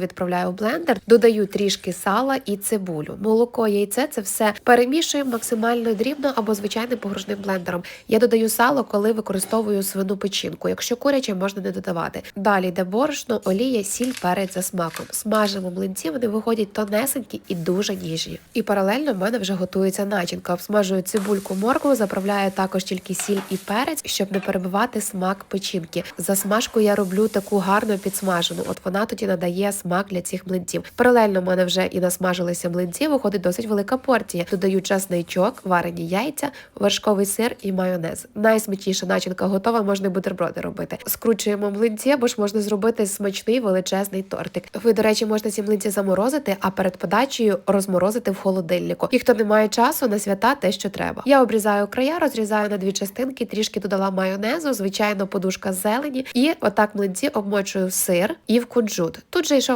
відправляю в блендер, додаю трішки сала і цибулю. Молоко, яйце це все перемішуємо максимально дрібно або звичайним погружним блендером. Я додаю сало, коли використовую свину печінку. Якщо куряче, можна не додавати. Далі йде борошно, олія, сіль, перець за смаком. Смажимо млинці, вони виходять тонесенькі і дуже ніжні. І паралельно в мене вже готується начинка. Обсмажую цибульку, моркву, заправляю також тільки сіль і перець, щоб не перебивати смак печінки. Засмажку я роблю таку гарно підсмажену. От вона тоді надає смак для цих млинців. Паралельно в мене вже і насмажилися млинці. Виходить досить велика порція. Додаю часничок, варені яйця, вершковий сир і майонез. Найсмачніша начинка готова, можна бутерброди робити. Скручуємо млинці, або ж можна зробити смачний величезний тортик. Ви, до речі, можна ці млинці заморозити, а перед подачею розморозити в холодильнику. І хто не має часу на свята, те, що треба. Я обрізаю края, розрізаю на дві частинки, трішки додала майонезу, звичайно, подушка зелені, і отак млинці обмочую в сир і в кунжут. Тут же йшов